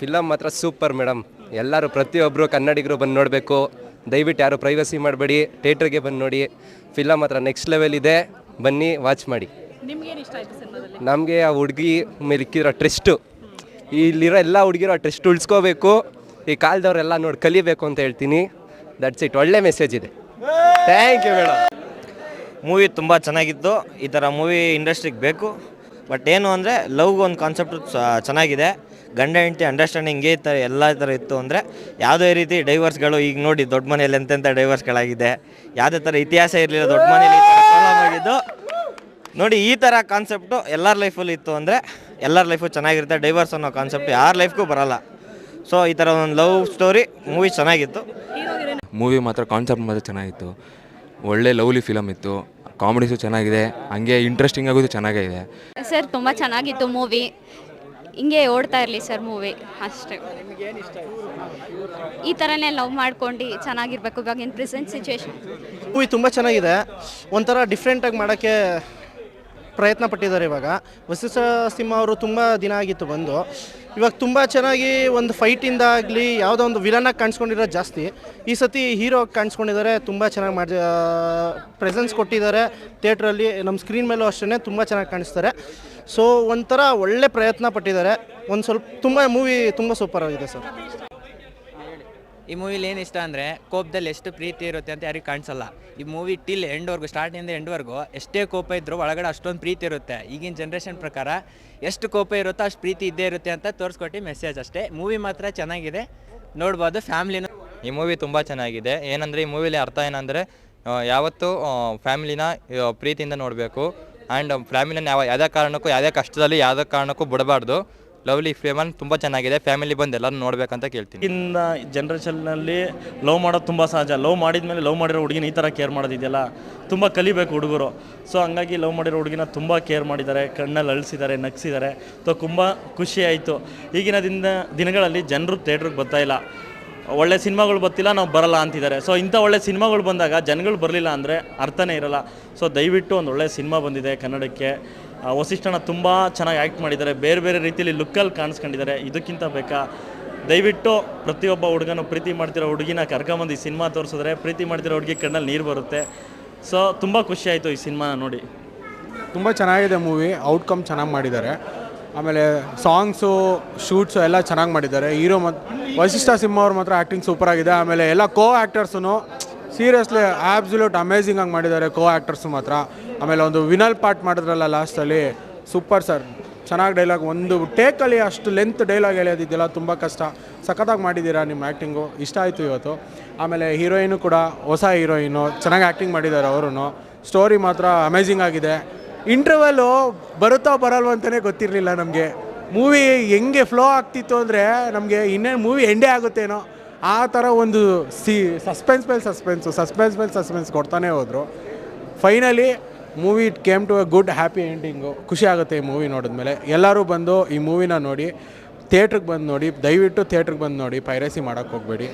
Film ಮಾತ್ರ super madam. ಎಲ್ಲರೂ ಪ್ರತಿಯೊಬ್ಬರು ಕನ್ನಡಿಗರು ಬಂದು ನೋಡಬೇಕು. ದಯವಿಟ್ಟು ಯಾರು ಪ್ರೈವಸಿ ಮಾಡಬೇಡಿ ಥಿಯೇಟ್ರಿಗೆ ಬಂದು ನೋಡಿ. ಫಿಲಮ್ ಮಾತ್ರ ನೆಕ್ಸ್ಟ್ ಲೆವೆಲ್ ಇದೆ. ಬನ್ನಿ ವಾಚ್ ಮಾಡಿ. ನಿಮ್ಗೇನು ಇಷ್ಟ ಆಯ್ತು ಸಿನಿಮಾದಲ್ಲಿ? ನಮಗೆ ಆ ಹುಡುಗಿ ಮೇಲೆ ಇಕ್ಕಿರೋ ಟ್ರೆಸ್ಟು ಇಲ್ಲಿರೋ ಎಲ್ಲ ಹುಡುಗಿರೋ ಆ ಟ್ರೆಸ್ಟ್ ಉಳಿಸ್ಕೋಬೇಕು. ಈ ಕಾಲದವರೆಲ್ಲ ನೋಡಿ ಕಲಿಬೇಕು ಅಂತ ಹೇಳ್ತೀನಿ. ದಟ್ಸ್ ಇಟ್ ಒಳ್ಳೆ ಮೆಸೇಜ್ ಇದೆ. ಥ್ಯಾಂಕ್ ಯು ಮೇಡಮ್ ಮೂವಿ ತುಂಬ ಚೆನ್ನಾಗಿತ್ತು. ಈ ಥರ ಮೂವಿ ಇಂಡಸ್ಟ್ರಿಗೆ ಬೇಕು. ಬಟ್ ಏನು ಅಂದರೆ ಲವ್ಗೆ ಒಂದು ಕಾನ್ಸೆಪ್ಟ್ ಚೆನ್ನಾಗಿದೆ. ಗಂಡ ಹೆಂಡತಿ ಅಂಡರ್ಸ್ಟ್ಯಾಂಡಿಂಗ್ ಈ ಥರ ಎಲ್ಲ ಥರ ಇತ್ತು ಅಂದರೆ ಯಾವುದೇ ರೀತಿ ಡೈವರ್ಸ್ಗಳು ಈಗ ನೋಡಿ ದೊಡ್ಡ ಮನೇಲಿ ಎಂತೆಂಥ ಡೈವರ್ಸ್ಗಳಾಗಿದೆ ಯಾವುದೇ ಥರ ಇತಿಹಾಸ ಇರಲಿಲ್ಲ ದೊಡ್ಡ ಮನೇಲಿ ಪ್ರಾಬ್ಲಮ್ ಆಗಿದ್ದು. ನೋಡಿ ಈ ಥರ ಕಾನ್ಸೆಪ್ಟು ಎಲ್ಲರ ಲೈಫಲ್ಲಿ ಇತ್ತು ಅಂದರೆ ಎಲ್ಲರ ಲೈಫು ಚೆನ್ನಾಗಿರುತ್ತೆ ಡೈವರ್ಸ್ ಅನ್ನೋ ಕಾನ್ಸೆಪ್ಟ್ ಯಾರ ಲೈಫ್ಗೂ ಬರಲ್ಲ. ಸೊ ಈ ಥರ ಒಂದು ಲವ್ ಸ್ಟೋರಿ ಮೂವಿ ಚೆನ್ನಾಗಿತ್ತು. ಮೂವಿ ಮಾತ್ರ ಕಾನ್ಸೆಪ್ಟ್ ಮಾತ್ರ ಚೆನ್ನಾಗಿತ್ತು. ಒಳ್ಳೆ ಲವ್ಲಿ ಫಿಲಮ್ ಇತ್ತು. ಕಾಮಿಡಿಸು ಚೆನ್ನಾಗಿದೆ. ಹಂಗೆ ಇಂಟ್ರೆಸ್ಟಿಂಗ್ ಆಗೋದು ಚೆನ್ನಾಗೇ ಇದೆ. ಸರ್ ತುಂಬ ಚೆನ್ನಾಗಿತ್ತು ಮೂವಿ ಹಿಂಗೆ ಓಡ್ತಾ ಇರಲಿ ಸರ್ ಮೂವಿ, ಅಷ್ಟೇ. ಈ ಥರನೇ ಲವ್ ಮಾಡ್ಕೊಂಡು ಚೆನ್ನಾಗಿರ್ಬೇಕು ಇವಾಗಿನ ಪ್ರೆಸೆಂಟ್ ಸಿಚುವೇಶನ್ ಮೂವಿ ತುಂಬ ಚೆನ್ನಾಗಿದೆ. ಒಂಥರ ಡಿಫ್ರೆಂಟಾಗಿ ಮಾಡೋಕ್ಕೆ ಪ್ರಯತ್ನ ಪಟ್ಟಿದ್ದಾರೆ ಇವಾಗ. ವಸಿಷ್ಠ ಸಿಂಹ ಅವರು ತುಂಬ ದಿನ ಆಗಿತ್ತು ಬಂದು. ಇವಾಗ ತುಂಬ ಚೆನ್ನಾಗಿ ಒಂದು ಫೈಟಿಂದ ಆಗಲಿ ಯಾವುದೋ ಒಂದು ವಿಲನಾಗಿ ಕಾಣಿಸ್ಕೊಂಡಿರೋ ಜಾಸ್ತಿ. ಈ ಸತಿ ಹೀರೋ ಕಾಣಿಸ್ಕೊಂಡಿದ್ದಾರೆ, ತುಂಬ ಚೆನ್ನಾಗಿ ಮಾಡಿ ಪ್ರೆಸೆನ್ಸ್ ಕೊಟ್ಟಿದ್ದಾರೆ. ಥಿಯೇಟ್ರಲ್ಲಿ ನಮ್ಮ ಸ್ಕ್ರೀನ್ ಮೇಲೂ ಅಷ್ಟೇ ತುಂಬ ಚೆನ್ನಾಗಿ ಕಾಣಿಸ್ತಾರೆ. ಸೊ ಒಂಥರ ಒಳ್ಳೆ ಪ್ರಯತ್ನ ಪಟ್ಟಿದ್ದಾರೆ. ಒಂದು ಸ್ವಲ್ಪ ತುಂಬ ಮೂವಿ ತುಂಬ ಸೂಪರ್ ಆಗಿದೆ ಸರ್. ಈ ಮೂವಿಲಿ ಏನು ಇಷ್ಟ ಅಂದರೆ ಕೋಪದಲ್ಲಿ ಎಷ್ಟು ಪ್ರೀತಿ ಇರುತ್ತೆ ಅಂತ ಯಾರಿಗೂ ಕಾಣಿಸಲ್ಲ. ಈ ಮೂವಿ ಟಿಲ್ ಎಂಡ್ವರೆಗೂ ಸ್ಟಾರ್ಟಿಂದ ಎಂಡ್ವರೆಗೂ ಎಷ್ಟೇ ಕೋಪ ಇದ್ರೂ ಒಳಗಡೆ ಅಷ್ಟೊಂದು ಪ್ರೀತಿ ಇರುತ್ತೆ. ಈಗಿನ ಜನ್ರೇಷನ್ ಪ್ರಕಾರ ಎಷ್ಟು ಕೋಪ ಇರುತ್ತೋ ಅಷ್ಟು ಪ್ರೀತಿ ಇದ್ದೇ ಇರುತ್ತೆ ಅಂತ ತೋರಿಸ್ಕೊಟ್ಟು ಮೆಸೇಜ್ ಅಷ್ಟೇ. ಮೂವಿ ಮಾತ್ರ ಚೆನ್ನಾಗಿದೆ. ನೋಡ್ಬೋದು ಫ್ಯಾಮ್ಲಿನೂ ಈ ಮೂವಿ ತುಂಬ ಚೆನ್ನಾಗಿದೆ. ಏನಂದರೆ ಈ ಮೂವಿಲಿ ಅರ್ಥ ಏನಂದರೆ ಯಾವತ್ತೂ ಫ್ಯಾಮ್ಲಿನ ಪ್ರೀತಿಯಿಂದ ನೋಡಬೇಕು. ಆ್ಯಂಡ್ ಫ್ಯಾಮಿಲಿಯನ್ನು ಯಾವ, ಯಾವುದೇ ಕಾರಣಕ್ಕೂ, ಯಾವುದೇ ಕಷ್ಟದಲ್ಲಿ ಯಾವುದೇ ಕಾರಣಕ್ಕೂ ಬಿಡಬಾರ್ದು. ಲವ್ಲಿ ಫೇಮನ್ ತುಂಬ ಚೆನ್ನಾಗಿದೆ. ಫ್ಯಾಮಿಲಿ ಬಂದು ಎಲ್ಲರೂ ನೋಡಬೇಕಂತ ಕೇಳ್ತೀನಿ. ಈಗಿನ ಜನ್ರೇಷನ್ನಲ್ಲಿ ಲವ್ ಮಾಡೋದು ತುಂಬ ಸಹಜ. ಲವ್ ಮಾಡಿದ ಮೇಲೆ ಲವ್ ಮಾಡಿರೋ ಹುಡುಗಿನ ಈ ಥರ ಕೇರ್ ಮಾಡೋದಿದೆಯಲ್ಲ ತುಂಬ ಕಲಿಬೇಕು ಹುಡುಗರು. ಸೊ ಹಂಗಾಗಿ ಲವ್ ಮಾಡಿರೋ ಹುಡುಗಿನ ತುಂಬ ಕೇರ್ ಮಾಡಿದ್ದಾರೆ. ಕಣ್ಣಲ್ಲಿ ಅಳಿಸಿದ್ದಾರೆ, ನಗಿಸಿದ್ದಾರೆ. ಸೊ ತುಂಬ ಖುಷಿ ಆಯಿತು. ಈಗಿನ ದಿನ, ದಿನಗಳಲ್ಲಿ ಜನರು ಥಿಯೇಟ್ರಿಗೆ ಬರ್ತಾಯಿಲ್ಲ ಒಳ್ಳೆ ಸಿನಿಮಾಗಳು ಬರ್ತಿಲ್ಲ, ನಾವು ಬರಲ್ಲ ಅಂತಿದ್ದಾರೆ. ಸೊ ಇಂಥ ಒಳ್ಳೆ ಸಿನಿಮಾಗಳು ಬಂದಾಗ ಜನಗಳು ಬರಲಿಲ್ಲ ಅಂದರೆ ಅರ್ಥನೇ ಇರಲ್ಲ. ಸೊ ದಯವಿಟ್ಟು ಒಂದು ಒಳ್ಳೆ ಸಿನಿಮಾ ಬಂದಿದೆ ಕನ್ನಡಕ್ಕೆ. ವಸಿಷ್ಠನ ತುಂಬ ಚೆನ್ನಾಗಿ ಆ್ಯಕ್ಟ್ ಮಾಡಿದ್ದಾರೆ. ಬೇರೆ ಬೇರೆ ರೀತಿಯಲ್ಲಿ ಲುಕ್ಕಲ್ಲಿ ಕಾಣಿಸ್ಕೊಂಡಿದ್ದಾರೆ. ಇದಕ್ಕಿಂತ ಬೇಕಾ? ದಯವಿಟ್ಟು ಪ್ರತಿಯೊಬ್ಬ ಹುಡುಗನು ಪ್ರೀತಿ ಮಾಡ್ತಿರೋ ಹುಡುಗಿನ ಕರ್ಕೊಂಬಂದು ಈ ಸಿನಿಮಾ ತೋರಿಸಿದ್ರೆ ಪ್ರೀತಿ ಮಾಡ್ತಿರೋ ಹುಡುಗಿ ಕಣ್ಣಲ್ಲಿ ನೀರು ಬರುತ್ತೆ. ಸೊ ತುಂಬ ಖುಷಿಯಾಯಿತು ಈ ಸಿನಿಮಾನ ನೋಡಿ. ತುಂಬ ಚೆನ್ನಾಗಿದೆ ಮೂವಿ ಔಟ್ಕಮ್ ಚೆನ್ನಾಗಿ ಮಾಡಿದ್ದಾರೆ. ಆಮೇಲೆ ಸಾಂಗ್ಸು, ಶೂಟ್ಸು ಎಲ್ಲ ಚೆನ್ನಾಗಿ ಮಾಡಿದ್ದಾರೆ. ಹೀರೋ ಮತ್ತು ವೈಶಿಷ್ಟ ಸಿಂಹ ಅವ್ರು ಮಾತ್ರ ಆ್ಯಕ್ಟಿಂಗ್ ಸೂಪರ್ ಆಗಿದೆ. ಆಮೇಲೆ ಎಲ್ಲ ಕೋ ಆ್ಯಕ್ಟರ್ಸೂ ಸೀರಿಯಸ್ಲಿ ಆಬ್ಸುಲ್ಯೂಟ್ ಅಮೇಝಿಂಗ್ ಆಗಿ ಮಾಡಿದ್ದಾರೆ ಕೋ ಆ್ಯಕ್ಟರ್ಸು ಮಾತ್ರ. ಆಮೇಲೆ ಒಂದು ವಿನಲ್ ಪಾರ್ಟ್ ಮಾಡಿದ್ರಲ್ಲ ಲಾಸ್ಟಲ್ಲಿ ಸೂಪರ್ ಸರ್ ಚೆನ್ನಾಗಿ ಡೈಲಾಗ್ ಒಂದು ಟೇಕಲ್ಲಿ ಅಷ್ಟು ಲೆಂತ್ ಡೈಲಾಗ್ ಹೇಳೋದಿದೆಯಲ್ಲ ತುಂಬ ಕಷ್ಟ. ಸಖತ್ತಾಗಿ ಮಾಡಿದ್ದೀರಾ ನಿಮ್ಮ ಆ್ಯಕ್ಟಿಂಗು ಇಷ್ಟ ಆಯಿತು ಇವತ್ತು. ಆಮೇಲೆ ಹೀರೋಯಿನು ಕೂಡ, ಹೊಸ ಹೀರೋಯಿನು ಚೆನ್ನಾಗಿ ಆ್ಯಕ್ಟಿಂಗ್ ಮಾಡಿದ್ದಾರೆ ಅವರು ಸ್ಟೋರಿ ಮಾತ್ರ ಅಮೇಝಿಂಗ್ ಆಗಿದೆ. ಇಂಟರ್ವಲ್ಲು ಬರುತ್ತಾ ಬರಲ್ವ ಅಂತಲೇ ಗೊತ್ತಿರಲಿಲ್ಲ ನಮಗೆ. ಮೂವಿ ಹೆಂಗೆ ಫ್ಲೋ ಆಗ್ತಿತ್ತು ಅಂದರೆ ನಮಗೆ ಇನ್ನೇನು ಮೂವಿ ಎಂಡೇ ಆಗುತ್ತೇನೋ ಆ ಥರ ಒಂದು ಸಿ ಸಸ್ಪೆನ್ಸ್ ಮೇಲೆ ಸಸ್ಪೆನ್ಸು ಸಸ್ಪೆನ್ಸ್ ಮೇಲೆ ಸಸ್ಪೆನ್ಸ್ ಕೊಡ್ತಾನೆ ಹೋದರು. Finally movie it came to a good happy ending ಖುಷಿ ಆಗುತ್ತೆ ಈ ಮೂವಿ ನೋಡಿದ್ಮೇಲೆ. ಎಲ್ಲರೂ ಬಂದು ಈ ಮೂವಿನ ನೋಡಿ ಥಿಯೇಟ್ರಿಗೆ ಬಂದು ನೋಡಿ, ದಯವಿಟ್ಟು ಥಿಯೇಟ್ರಿಗೆ ಬಂದು ನೋಡಿ ಪೈರಸಿ ಮಾಡೋಕ್ಕೆ ಹೋಗಬೇಡಿ.